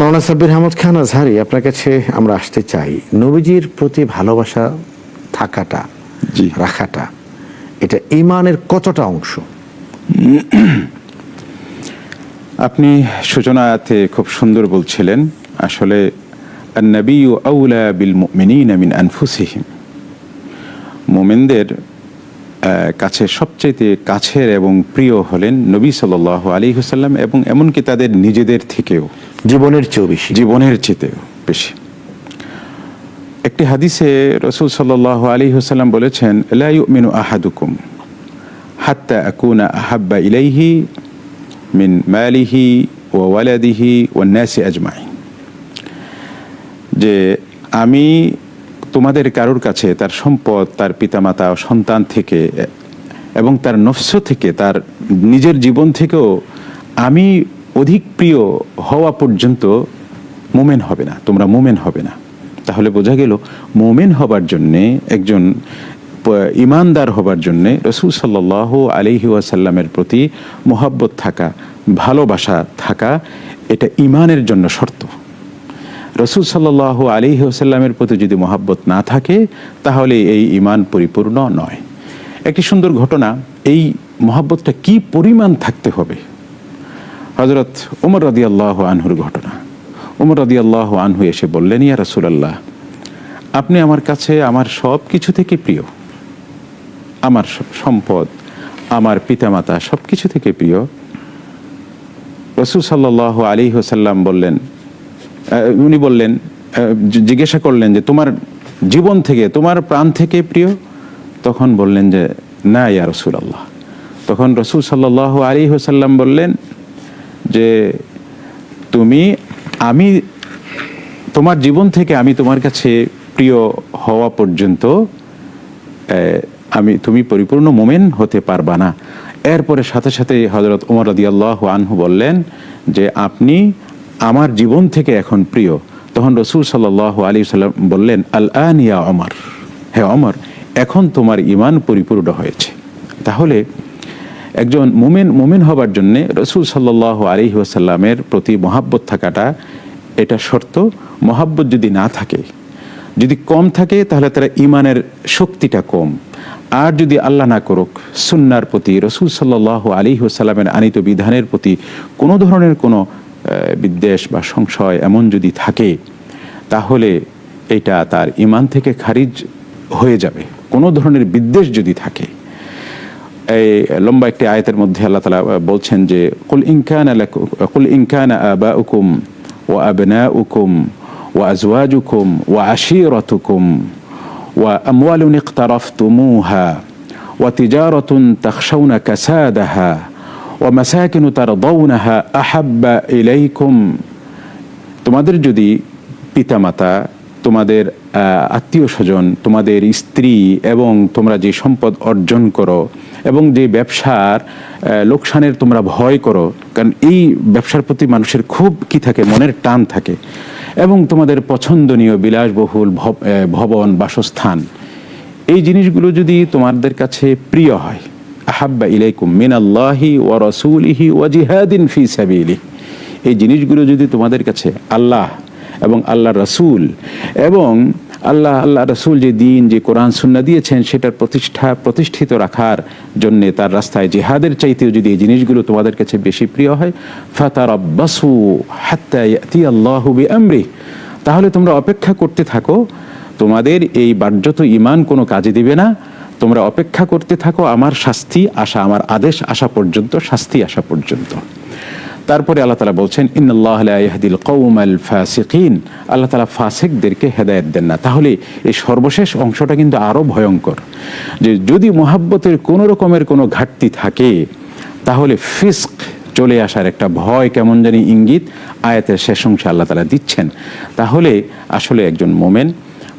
মৌলানা সাব্বির আহমদ খান আজহারি আপনার কাছে আমরা আসতে চাই। নবীজির প্রতি ভালোবাসা থাকাটা জি। রাখাটা এটা ইমানের কতটা অংশ? আপনি সূচনাতে খুব সুন্দর বলছিলেন আসলে নবী আউলা বিল মুমিনিন মিন আনফুসিহিম। মোমেনদের কাছে সবচাইতে কাছের এবং প্রিয় হলেন নবী সাল আলী হুসাল্লাম এবং এমনকি তাদের নিজেদের থেকেও। জীবনের চেয়েও বেশি। জীবনের চেতেও বেশি। একটি হাদিসে রসুল সাল্লাহ আলী হুসাল্লাম বলেছেন ইউমিনু আহাদুকুম হাত্তা আকুনা আহাব্বা ইলাইহি মিন মালিহি ও ওয়ালাদিহি ও ন্যাসি আজমাই যে আমি তোমাদের কারোর কাছে তার সম্পদ, তার পিতামাতা, সন্তান থেকে এবং তার নফস থেকে, তার নিজের জীবন থেকেও আমি অধিক প্রিয় হওয়া পর্যন্ত মোমেন হবে না, তোমরা মোমেন হবে না। তাহলে বোঝা গেল, মোমেন হবার জন্যে, একজন ইমানদার হবার জন্যে রসুল সাল্লাহ আলিহি ওয়াসাল্লামের প্রতি মোহাব্বত থাকা, ভালোবাসা থাকা, এটা ইমানের জন্য শর্ত। রসুল সাল্লাহ আলী ওসাল্লামের প্রতি যদি মহাব্বত না থাকে, তাহলে এই ইমান পরিপূর্ণ নয়। একটি সুন্দর ঘটনা, এই মহাব্বতটা কি পরিমাণ থাকতে হবে? হজরত উমর রদি আল্লাহ আনহুর ঘটনা। উমর রদি আল্লাহ আনহু এসে বললেন, ইয়া রসুলাল্লাহ, আপনি আমার কাছে আমার সব কিছু থেকে প্রিয়। আমার সম্পদ, আমার পিতামাতা সব কিছু থেকে প্রিয়। রসুল সাল্লাহ আলী হোসাল্লাম বললেন উনি বললেন জিজ্ঞাসা করলেন যে, তোমার জীবন থেকে, তোমার প্রাণ থেকে প্রিয়? তখন বললেন যে, না, ইয়া রসুল আল্লাহ তখন রসুল সাল্লাহ আলী হোসাল্লাম বললেন যে তুমি, আমি, তোমার জীবন থেকে আমি তোমার কাছে প্রিয় হওয়া পর্যন্ত আমি, তুমি পরিপূর্ণ মোমেন হতে পারবা না। এরপরে সাথে সাথে হজরত উমর রদি আল্লাহ আনহু বললেন যে, আপনি আমার জীবন থেকে এখন প্রিয়। তখন রসুল সাল্লাহ আলী সাল্লাম বললেন আল আনিয়া অমর হে অমর এখন তোমার ইমান পরিপূর্ণ হয়েছে। তাহলে একজন মোমেন মোমেন হবার জন্যে রসুল সাল্লাহ আলী ওয়াসাল্লামের প্রতি মহাব্বত থাকাটা এটা শর্ত। মহাব্বত যদি না থাকে, যদি কম থাকে, তাহলে তারা ইমানের শক্তিটা কম। আর যদি আল্লাহ না করুক, সুন্নার প্রতি, রসুল সাল্লাহ আলী সাল্লামের আনিত বিধানের প্রতি কোনো ধরনের কোনো বিদ্বেষ বা সংশয় এমন যদি থাকে, তাহলে এটা তার ইমান থেকে খারিজ হয়ে যাবে। কোনো ধরনের বিদ্বেষ যদি থাকে এই লম্বা একটি আয়াতের মধ্যে আল্লাহ তালা বলছেন যে কুল ইনকান কুল ইনকান আবাউকুম ও আবনাউকুম ও আজওয়াজুকুম ও আশিরতুকুম وأموال اقترفتموها وتجارة تخشون كسادها ومساكن ترضونها أحب إليكم তোমাদের যদি পিতামাতা তোমাদের আত্মীয় স্বজন তোমাদের স্ত্রী এবং তোমরা যে সম্পদ অর্জন করো এবং যে ব্যবসার লোকসানের তোমরা ভয় করো, কারণ এই ব্যবসার প্রতি মানুষের খুব কি থাকে, মনের টান থাকে। এবং তোমাদের পছন্দনীয় বিলাসবহুল ভব- ভবন, বাসস্থান, এই জিনিসগুলো যদি তোমাদের কাছে প্রিয় হয়, আহাব্বা ইলাইকুম মিনাল্লাহি ওয়া রাসূলিহি ওয়া জিহাদিন ফি সাবিলিহি এই জিনিসগুলো যদি তোমাদের কাছে আল্লাহ এবং আল্লাহ রসুল এবং আল্লাহ আল্লাহ রসুল যে দিন, যে কোরআন সুন্না দিয়েছেন, সেটার প্রতিষ্ঠা, প্রতিষ্ঠিত রাখার জন্য তার রাস্তায় জেহাদের চাইতেও যদি এই জিনিসগুলো তোমাদের কাছে বেশি প্রিয় হয় ফাতার আব্বাসু হাত্তাই আল্লাহ আমরি তাহলে তোমরা অপেক্ষা করতে থাকো, তোমাদের এই বার্যত ইমান কোনো কাজে দিবে না। তোমরা অপেক্ষা করতে থাকো, আমার শাস্তি আসা, আমার আদেশ আসা পর্যন্ত, শাস্তি আসা পর্যন্ত। তারপরে আল্লাহ তালা বলছেন ইয়াহদিল কৌমাল ফাসিকিন। আল্লাহ তালা ফাসিকদেরকে হেদায়ত দেন না। তাহলে এই সর্বশেষ অংশটা কিন্তু আরও ভয়ঙ্কর। যে যদি মোহাব্বতের কোনো রকমের কোনো ঘাটতি থাকে, তাহলে ফিস্ক চলে আসার একটা ভয় কেমন জানি ইঙ্গিত আয়াতের শেষ অংশে আল্লাহ তালা দিচ্ছেন। তাহলে আসলে একজন মোমেন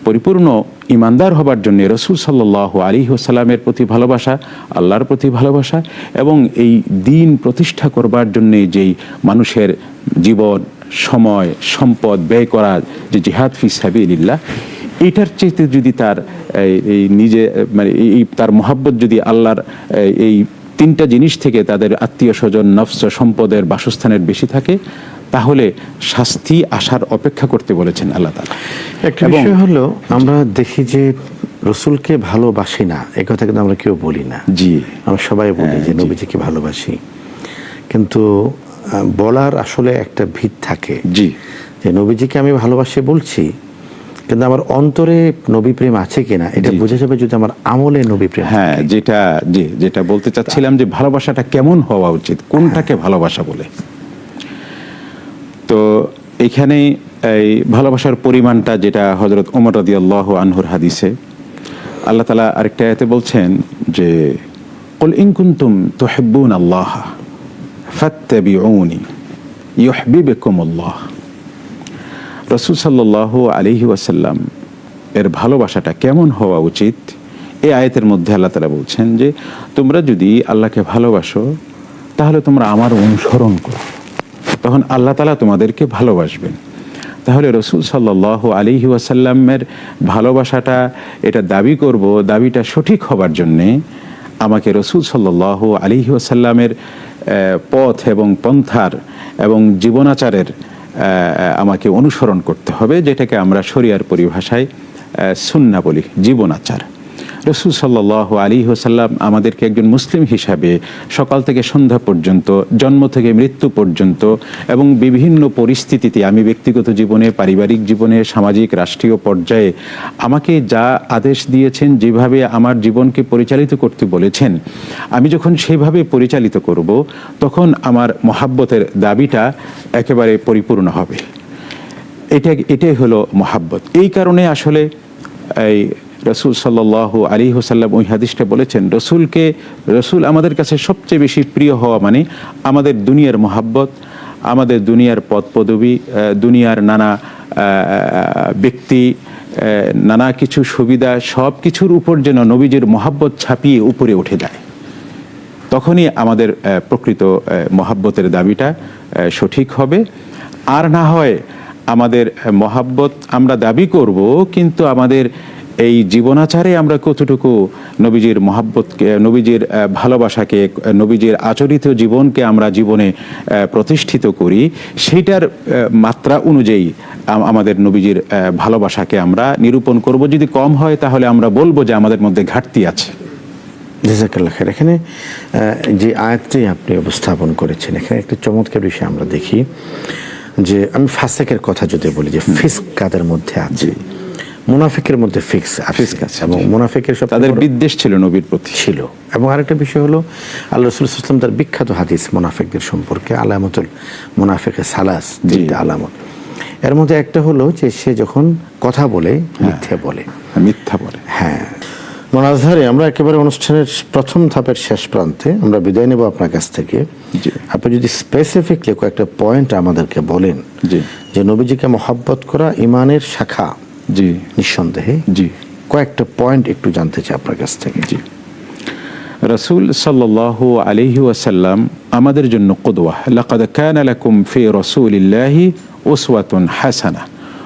পরিপূর্ণ ইমানদার হবার জন্য রসুল সাল্লাহ আলী সাল্লামের প্রতি ভালোবাসা, আল্লাহর প্রতি ভালোবাসা এবং এই দিন প্রতিষ্ঠা করবার জন্য যেই মানুষের জীবন, সময়, সম্পদ ব্যয় করা, যে জিহাদ ফি সাবিল্লাহ এইটার চেয়ে যদি তার, এই- নিজে মানে এই- তার মহাব্বত যদি আল্লাহর এই তিনটা জিনিস থেকে তাদের আত্মীয় স্বজন, নফস, সম্পদের বাসস্থানের বেশি থাকে তাহলে শাস্তি আসার অপেক্ষা করতে বলেছেন আল্লাহ তাআলা। একটা বিষয় হলো আমরা দেখি যে রসুলকে ভালোবাসি না এ কথা কিন্তু আমরা কেউ বলি না। জি। আমরা সবাই বলি হ্যাঁ, যে নবীজিকে ভালোবাসি। কিন্তু বলার আসলে একটা ভিত থাকে। জি। যে নবীজিকে আমি ভালোবাসি বলছি কিন্তু আমার অন্তরে নবী প্রেম আছে কিনা এটা বোঝা যাবে যদি আমার আমলে নবী প্রেম হ্যাঁ যেটা জি যেটা বলতে চাচ্ছিলাম যে ভালোবাসাটা কেমন হওয়া উচিত কোনটাকে ভালোবাসা বলে? তো এখানে এই ভালোবাসার পরিমাণটা যেটা হজরত ওমর রদি আল্লাহ আনহুর হাদিসে, আল্লাহ তালা আরেকটা এতে বলছেন যে, কল ইনকুন্তুম তো তোহেব্বুন আল্লাহ ফাত্তাবি ওনি ইহবি বেকমল্লাহ রসুল সাল্লাহ আলিহি ওয়াসাল্লাম এর ভালোবাসাটা কেমন হওয়া উচিত? এই আয়তের মধ্যে আল্লাহ তালা বলছেন যে, তোমরা যদি আল্লাহকে ভালোবাসো, তাহলে তোমরা আমার অনুসরণ করো। তখন আল্লাহ তালা তোমাদেরকে ভালোবাসবেন। তাহলে রসুল সাল্লাহ আলিহি ওয়াসাল্লামের ভালোবাসাটা এটা দাবি করব, দাবিটা সঠিক হবার জন্যে আমাকে রসুল সাল্লাহ আলিহি ওয়াসাল্লামের পথ এবং পন্থার এবং জীবনাচারের আমাকে অনুসরণ করতে হবে, যেটাকে আমরা শরিয়ার পরিভাষায় সুন্না বলি, জীবনাচার। রসুল সাল্লাহ আলী হোসাল্লাম আমাদেরকে একজন মুসলিম হিসাবে সকাল থেকে সন্ধ্যা পর্যন্ত, জন্ম থেকে মৃত্যু পর্যন্ত এবং বিভিন্ন পরিস্থিতিতে আমি ব্যক্তিগত জীবনে, পারিবারিক জীবনে, সামাজিক, রাষ্ট্রীয় পর্যায়ে আমাকে যা আদেশ দিয়েছেন, যেভাবে আমার জীবনকে পরিচালিত করতে বলেছেন, আমি যখন সেইভাবে পরিচালিত করব, তখন আমার মহাব্বতের দাবিটা একেবারে পরিপূর্ণ হবে। এটা এটাই হলো মহাব্বত। এই কারণে আসলে এই রসুল সাল্লাহ আলী হোসাল্লাম ওই হাদিসটা বলেছেন, রসুলকে, রসুল আমাদের কাছে সবচেয়ে বেশি প্রিয় হওয়া মানে আমাদের দুনিয়ার মহাব্বত, আমাদের দুনিয়ার পদ পদবী দুনিয়ার নানা ব্যক্তি নানা কিছু সুবিধা, সব কিছুর উপর যেন নবীজের মহাব্বত ছাপিয়ে উপরে উঠে যায়। তখনই আমাদের প্রকৃত মহাব্বতের দাবিটা সঠিক হবে। আর না হয় আমাদের মহাব্বত আমরা দাবি করব, কিন্তু আমাদের এই জীবনাচারে আমরা কতটুকু নবীজির মহাব্বতকে নবীজির ভালোবাসাকে নবীজির আচরিত জীবনকে আমরা জীবনে প্রতিষ্ঠিত করি সেইটার মাত্রা অনুযায়ী আমাদের নবীজির ভালোবাসাকে আমরা নিরূপণ করব। যদি কম হয় তাহলে আমরা বলব যে আমাদের মধ্যে ঘাটতি আছে। এখানে যে আয়াতটি আপনি উপস্থাপন করেছেন এখানে একটা চমৎকার বিষয় আমরা দেখি যে আমি ফাসেকের কথা যদি বলি যে ফিস্ক কাদের মধ্যে আছে। মুনাফিকের মধ্যে ফিক্স আছে, এবং মুনাফিকের সব তাদের বিদ্বেষ ছিল নবীর প্রতি। ছিল। এবং আরেকটা বিষয় হলো আল্লাহ রসুল ইসলাম তার বিখ্যাত হাদিস মুনাফিকদের সম্পর্কে আলামতুল মুনাফিকের সালাস তিনটে আলামত। এর মধ্যে একটা হলো যে সে যখন কথা বলে মিথ্যে বলে। মিথ্যা বলে। হ্যাঁ। মনাজহারে আমরা একেবারে অনুষ্ঠানের প্রথম ধাপের শেষ প্রান্তে আমরা বিদায় নেব আপনার কাছ থেকে। আপনি যদি স্পেসিফিকলি কয়েকটা পয়েন্ট আমাদেরকে বলেন যে নবীজিকে মহাব্বত করা ইমানের শাখা জি। নিঃসন্দেহে। জি। কয়েকটা পয়েন্ট একটু জানতে চাই আপনার কাছ থেকে। জি। রসুল সাল্লাহ আলহি ওয়াসাল্লাম আমাদের জন্য কদওয়া লাকাদ কান লাকুম ফি রসুলিল্লাহি ওসওয়াতুন হাসানা।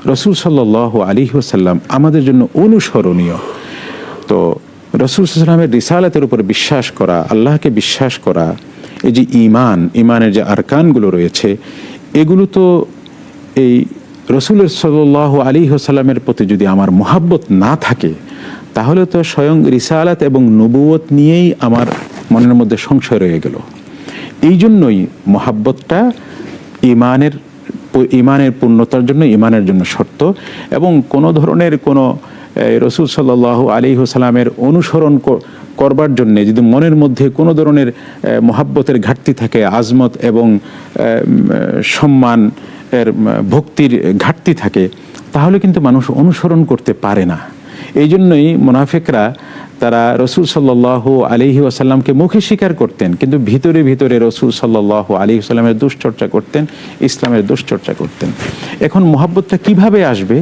রসুল সাল্লাহ আলহি ওয়াসাল্লাম আমাদের জন্য অনুসরণীয়। তো রসুল সাল্লামের রিসালাতের উপর বিশ্বাস করা আল্লাহকে বিশ্বাস করা এই যে ইমান ইমানের যে আরকানগুলো রয়েছে এগুলো তো এই রসুলের সাল্লাহ আলী হোসাল্লামের প্রতি যদি আমার মোহাব্বত না থাকে, তাহলে তো স্বয়ং রিসালাত এবং নবুয়ত নিয়েই আমার মনের মধ্যে সংশয় রয়ে গেল। এই জন্যই মোহাব্বতটা ইমানের ইমানের পূর্ণতার জন্য ইমানের জন্য শর্ত এবং কোনো ধরনের কোনো রসুল সাল্লাহ আলী হোসালামের অনুসরণ করবার জন্যে যদি মনের মধ্যে কোনো ধরনের মহাব্বতের ঘাটতি থাকে, আজমত এবং সম্মান এর ভক্তির ঘাটতি থাকে, তাহলে কিন্তু মানুষ অনুসরণ করতে পারে না। এই জন্যই মোনাফেকরা তারা রসুল সাল্লাহ আলিহি আসাল্লামকে মুখে স্বীকার করতেন, কিন্তু ভিতরে ভিতরে রসুল সাল্লাহ আলি আসাল্লামের দুশ্চর্চা করতেন, ইসলামের দুশ্চর্চা করতেন। এখন মোহাব্বতটা কীভাবে আসবে?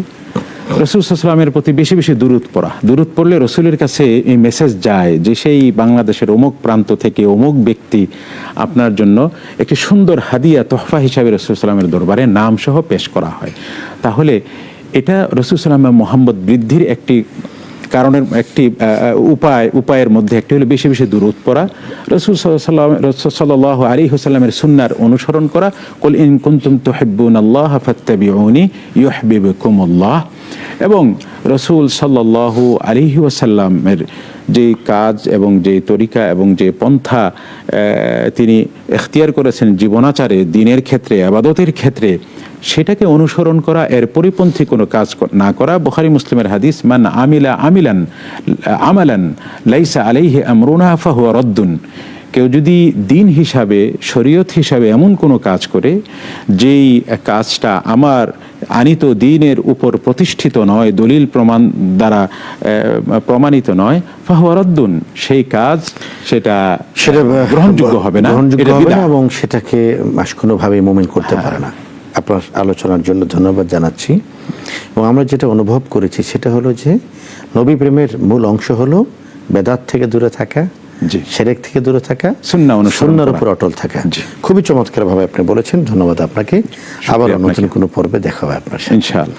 রসুল সাল্লামের প্রতি বেশি বেশি দূরত পড়া। দূরত পড়লে রসুলের কাছে এই মেসেজ যায় যে সেই বাংলাদেশের অমুক প্রান্ত থেকে অমুক ব্যক্তি আপনার জন্য একটি সুন্দর হাদিয়া, তোহফা হিসাবে রসুল সাল্লামের দরবারে নাম সহ পেশ করা হয়। তাহলে এটা রসুল সাল্লামের মোহাম্মদ বৃদ্ধির একটি কারণের একটি উপায়, উপায়ের মধ্যে একটি হলো বেশি বেশি দূরত পড়া। রসুল সাল্লাম সাল্লাহ আলী হুসাল্লামের সুন্নার অনুসরণ করা। কল ইন কুন্তুম তো হেব্বুন আল্লাহ ফাত্তাবিউনি ইউহিব্বুকুমুল্লাহ। এবং রসুল সাল্লাহ আলিহি ওয়াসাল্লামের যে কাজ এবং যে তরিকা এবং যে পন্থা তিনি এখতিয়ার করেছেন জীবনাচারে, দিনের ক্ষেত্রে, আবাদতের ক্ষেত্রে, সেটাকে অনুসরণ করা, এর পরিপন্থী কোনো কাজ না করা। বুখারি মুসলিমের হাদিস, মান আমিলা আমিলান আমালান, লাইসা আলাইহি আমরুনা ফাহুয়া রদ্দুন। কেউ যদি দিন হিসাবে শরীয়ত হিসাবে এমন কোনো কাজ করে যেই কাজটা আমার আনিত দিনের উপর প্রতিষ্ঠিত নয় দলিল প্রমাণ দ্বারা প্রমাণিত নয় ফাহুয়ারদ্দুন সেই কাজ সেটা সেটা গ্রহণযোগ্য হবে না। এবং সেটাকে মাস কোনোভাবেই মুমিন করতে পারে না আপনার আলোচনার জন্য ধন্যবাদ জানাচ্ছি এবং আমরা যেটা অনুভব করেছি সেটা হলো যে নবী প্রেমের মূল অংশ হলো বেদাত থেকে দূরে থাকা। সেরেক থেকে দূরে থাকা সুন্নার উপর অটল থাকা। খুবই চমৎকার ভাবে আপনি বলেছেন। ধন্যবাদ আপনাকে। আবার। নতুন কোনো পর্বে দেখা হবে আপনার ইনশাআল্লাহ।